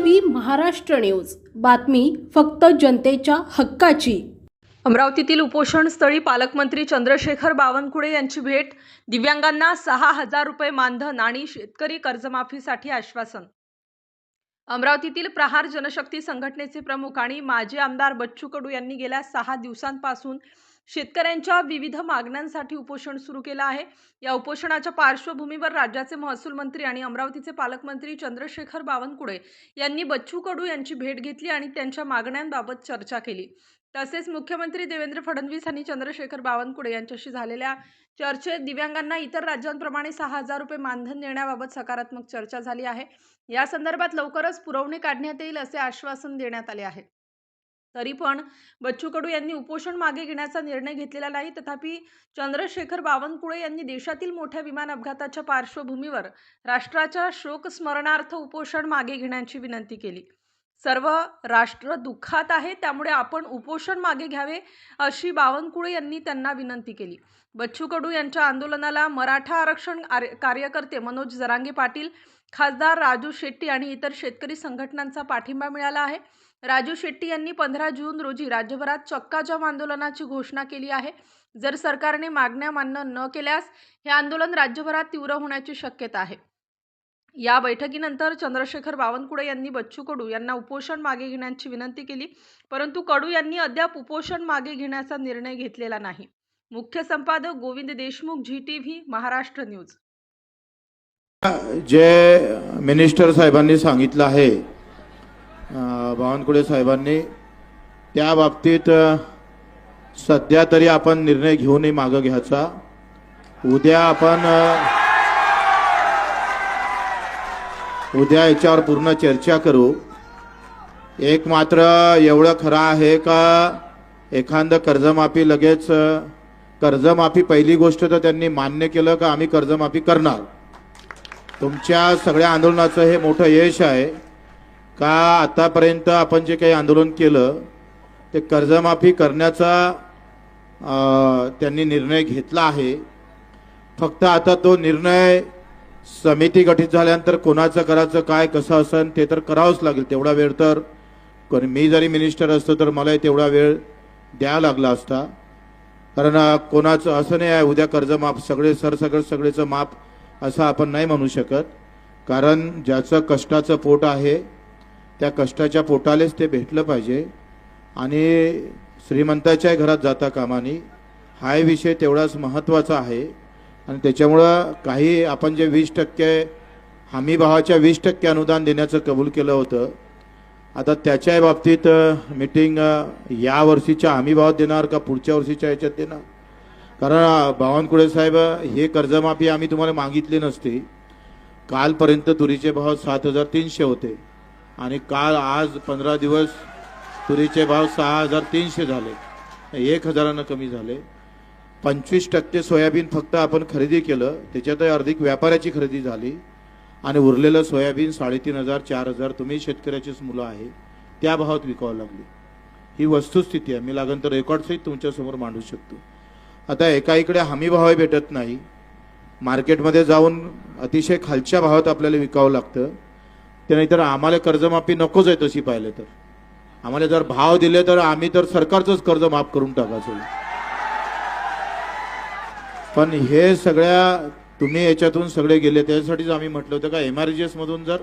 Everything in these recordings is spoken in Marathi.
V Maharashtra news. बातमी फक्त जनतेच्या हक्काची. अमरावतीतील उपोषण स्थळी पालकमंत्री चंद्रशेखर बावनकुळे यांची भेट. दिव्यांगांना सहा हजार रुपये मानधन आणि शेतकरी कर्जमाफीसाठी आश्वासन. अमरावतीतील प्रहार जनशक्ती संघटनेचे प्रमुख आणि माजी आमदार बच्चू कडू यांनी गेल्या सहा दिवसांपासून शेतकऱ्यांच्या विविध मागण्यांसाठी उपोषण सुरू केलं आहे. या उपोषणाच्या पार्श्वभूमीवर राज्याचे महसूल मंत्री आणि अमरावतीचे पालकमंत्री चंद्रशेखर बावनकुळे यांनी बच्चू कडू यांची भेट घेतली आणि त्यांच्या मागण्यांबाबत चर्चा केली. तसेच मुख्यमंत्री देवेंद्र फडणवीस आणि चंद्रशेखर बावनकुळे यांच्याशी झालेल्या चर्चेत दिव्यांगांना इतर राज्यांप्रमाणे सहा हजार रुपये मानधन देण्याबाबत सकारात्मक चर्चा झाली आहे. या संदर्भात लवकरच पुरवणी काढण्यात येईल असे आश्वासन देण्यात आले आहे. तरी पण बच्चू कडू यांनी उपोषण मागे घेण्याचा निर्णय घेतलेला नाही. तथापि चंद्रशेखर बावनकुळे यांनी देशातील मोठ्या विमान अपघाताच्या पार्श्वभूमीवर राष्ट्राच्या शोकस्मरणार्थ उपोषण मागे घेण्याची विनंती केली. सर्व राष्ट्र दुःखात आहे त्यामुळे आपण उपोषण मागे घ्यावे अशी बावनकुळे यांनी त्यांना विनंती केली. बच्चू कडू यांच्या आंदोलनाला मराठा आरक्षण आर- कार्यकर्ते मनोज जरांगे पाटील खासदार राजू शेट्टी आणि इतर शेतकरी संघटनांचा पाठिंबा मिळाला आहे. राजू शेट्टी यांनी पंधरा जून रोजी राज्यभरात चक्काजाम आंदोलनाची घोषणा केली आहे. जर सरकारने मागण्या मान्य न केल्यास हे आंदोलन राज्यभरात तीव्र होण्याची शक्यता आहे. या बैठकीनंतर चंद्रशेखर बावनकुळे यांनी बच्चू कडू यांना उपोषण मागे घेण्याची विनंती केली परंतु कडू यांनी अद्याप उपोषण मागे घेण्याचा निर्णय घेतलेला नाही. मुख्य संपादक Govind Deshmukh ji T V Maharashtra news. जे मिनिस्टर साहेबांनी सांगितलं आहे बावनकुळे साहेबांनी त्या बाबतीत सध्या तरी आपण निर्णय घेऊनही मागं घ्यायचा. उद्या आपण उद्या याच्यावर पूर्ण चर्चा करू. एक मात्र एवढं खरं आहे का एखादं कर्जमाफी लगेच कर्जमाफी पहिली गोष्ट तर त्यांनी मान्य केलं का आम्ही कर्जमाफी करणार. तुमच्या सगळ्या आंदोलनाचं हे मोठं यश आहे. का आतापर्यंत आपण जे काही आंदोलन केलं ते कर्जमाफी करण्याचा त्यांनी निर्णय घेतला आहे. फक्त आता तो निर्णय समिती गठीत झाल्यानंतर कोणाचं करायचं काय कसं असेल ते तर करावंच लागेल तेवढा वेळ तर. मी जरी मिनिस्टर असतो तर मलाही तेवढा वेळ द्यावा लागला असता. कारण कोणाचं असं नाही आहे उद्या कर्जमाफ सगळे सरसकट सगळेचं माफ असं आपण नाही म्हणू शकत. कारण ज्याचं कष्टाचं पोट आहे त्या कष्टाच्या पोटालेच ते भेटलं पाहिजे. आणि श्रीमंताच्या घरात जाता कामानी. हा विषय तेवढाच महत्त्वाचा आहे. आणि त्याच्यामुळं काही आपण जे वीस टक्के हमी भावाच्या वीस टक्के अनुदान देण्याचं कबूल केलं होतं. आता त्याच्या बाबतीत मिटिंग या वर्षीच्या हमी भावात देणार का पुढच्या वर्षीच्या याच्यात देणार? कारण बावनकुळे साहेब हे कर्जमाफी आम्ही तुम्हाला मागितली नसती. कालपर्यंत तुरीचे भाव सात हजार तीनशे होते. आणि काल आज पंधरा दिवस तुरीचे भाव सहा हजार तीनशे झाले. एक हजारानं कमी झाले. पंचवीस टक्के सोयाबीन फक्त आपण खरेदी केलं. त्याच्यातही अधिक व्यापाऱ्याची खरेदी झाली. आणि उरलेलं सोयाबीन साडेतीन हजार चार हजार तुम्ही शेतकऱ्याचीच मुलं आहे. त्या भावात विकावं लागली. ही वस्तुस्थिती आहे. मी लागन तर रेकॉर्डसहित तुमच्यासमोर मांडू शकतो. आता एका इकडे हमी भावही भेटत नाही. मार्केटमध्ये जाऊन अतिशय खालच्या भावात आपल्याला विकावं लागतं. ते नाहीतर आम्हाला कर्जमाफी नकोच आहे तशी पाहिलं तर. आम्हाला जर भाव दिले तर आम्ही तर सरकारचंच कर्ज माफ करून टाकायचो. पण हे सगळ्या तुम्ही याच्यातून सगळे गेले त्याच्यासाठीच आम्ही म्हटलं होतं का एम आर जी एसमधून जर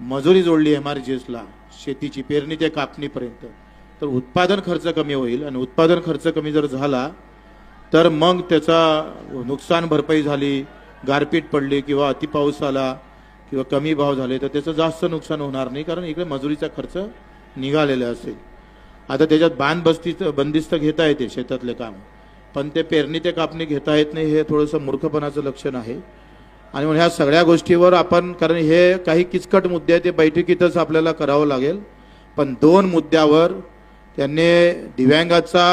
मजुरी जोडली एम आर जी एसला शेतीची पेरणी ते कापणीपर्यंत तर उत्पादन खर्च कमी होईल आणि उत्पादन खर्च कमी जर झाला तर मग त्याचा नुकसान भरपाई झाली गारपीट पडली किंवा अतिपाऊस आला किंवा कमी भाव झाले तर त्याचं जास्त नुकसान होणार नाही कारण इकडे मजुरीचा खर्च निघालेला असेल. आता त्याच्यात बांध बस्तीच बंदिस्त घेता येते शेतातले काम. पण ते पेरणी ते कापणी घेता येत नाही हे थोडंसं मूर्खपणाचं लक्षण आहे. आणि म्हणून ह्या सगळ्या गोष्टीवर आपण कारण हे काही किचकट मुद्दे आहेत ते बैठकीतच आपल्याला करावं लागेल. पण दोन मुद्द्यावर त्यांनी दिव्यांगाचा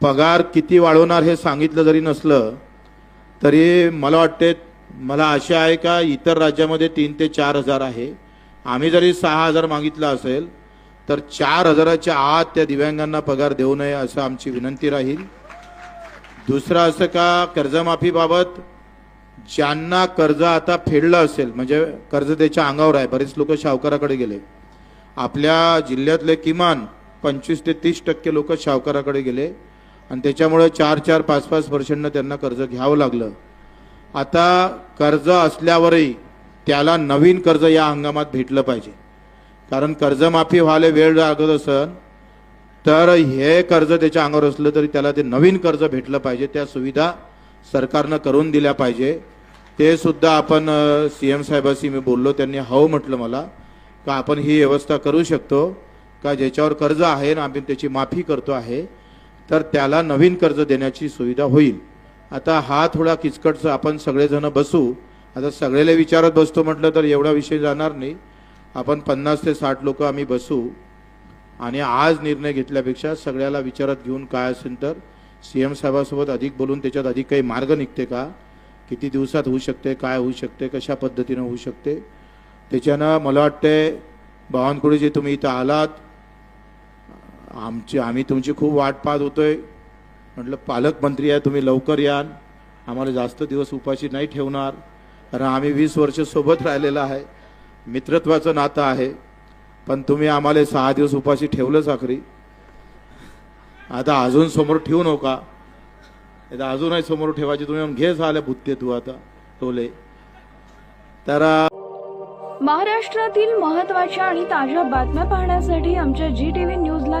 पगार किती वाढवणार हे सांगितलं जरी नसलं तरी मला वाटते मला आशा आहे का इतर राज्यामध्ये तीन ते चार हजार आहे. आम्ही जरी सहा हजार मागितला असेल तर चार हजाराच्या आत त्या दिव्यांगांना पगार देऊ नये असं आमची विनंती राहील. दुसरं असं का कर्जमाफीबाबत ज्यांना कर्ज आता फेडलं असेल म्हणजे कर्ज त्याच्या अंगावर आहे बरेच लोक सावकाराकडे गेले. आपल्या जिल्ह्यातले किमान पंचवीस ते तीस टक्के लोक सावकाराकडे गेले. आणि त्याच्यामुळे चार चार पाच पाच वर्षांना त्यांना कर्ज घ्यावं लागलं. आता कर्ज असल्यावरही त्याला नवीन कर्ज या हंगामात भेटलं पाहिजे. कारण कर्जमाफी व्हायला वेळ लागत असन तर हे कर्ज त्याच्या अंगावर असलं तरी त्याला ते नवीन कर्ज भेटलं पाहिजे. त्या सुविधा सरकारनं करून दिल्या पाहिजे. ते सुद्धा आपण सी एम साहेबाशी मी बोललो त्यांनी हो म्हटलं मला का आपण ही व्यवस्था करू शकतो का ज्याच्यावर कर्ज आहे ना आम्ही त्याची माफी करतो आहे तर त्याला नवीन कर्ज देण्याची सुविधा होईल. आता हा थोडा किचकटचा आपण सगळेजण बसू. आता सगळेला विचारत बसतो म्हटलं तर एवढा विषय जाणार नाही. आपण पन्नास ते साठ लोक आम्ही बसू. आणि आज निर्णय घेतल्यापेक्षा सगळ्याला विचारात घेऊन काय असेल तर सी एम साहेबासोबत अधिक बोलून त्याच्यात अधिक काही मार्ग निघते का? किती दिवसात होऊ शकते काय होऊ शकते कशा पद्धतीनं होऊ शकते? त्याच्यानं मला वाटते बावनकुळेजी तुम्ही इथं आलात. आमची आम्ही तुमची खूप वाट पाहत होतोय. म्हटलं पालकमंत्री आहे तुम्ही लवकर याल. आम्हाला जास्त दिवस उपाशी नाही ठेवणार. कारण आम्ही वीस वर्ष सोबत राहिलेलं आहे. मित्रत्वाचं नातं आहे. पण तुम्ही आम्हाला सहा दिवस उपाशी ठेवलंच साखरी आता अजून समोर ठेवू नका. आता अजूनही समोर ठेवायची तुम्ही घे झाल्या भुत्ते तू आता टोले. तर महाराष्ट्रातील महत्त्वाच्या आणि ताज्या बातम्या पाहण्यासाठी आमच्या जी टी व्ही न्यूजला